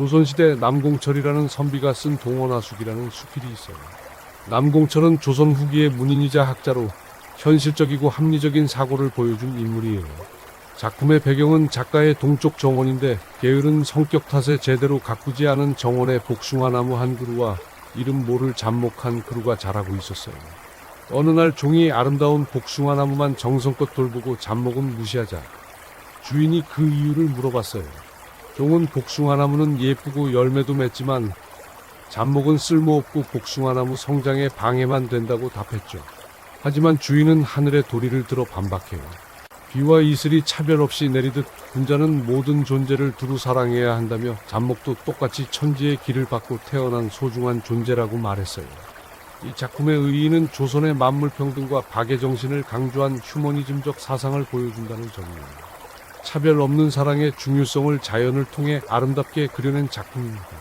조선시대 남공철이라는 선비가 쓴 동원하숙이라는 수필이 있어요. 남공철은 조선 후기의 문인이자 학자로 현실적이고 합리적인 사고를 보여준 인물이에요. 작품의 배경은 작가의 동쪽 정원인데 게으른 성격 탓에 제대로 가꾸지 않은 정원의 복숭아나무 한 그루와 이름 모를 잡목한 그루가 자라고 있었어요. 어느 날 종이 아름다운 복숭아나무만 정성껏 돌보고 잡목은 무시하자 주인이 그 이유를 물어봤어요. 종은 복숭아나무는 예쁘고 열매도 맺지만 잡목은 쓸모없고 복숭아나무 성장에 방해만 된다고 답했죠. 하지만 주인은 하늘의 도리를 들어 반박해요. 비와 이슬이 차별 없이 내리듯 군자는 모든 존재를 두루 사랑해야 한다며 잡목도 똑같이 천지의 길을 받고 태어난 소중한 존재라고 말했어요. 이 작품의 의의는 조선의 만물 평등과 박애 정신을 강조한 휴머니즘적 사상을 보여준다는 점입니다. 차별 없는 사랑의 중요성을 자연을 통해 아름답게 그려낸 작품입니다.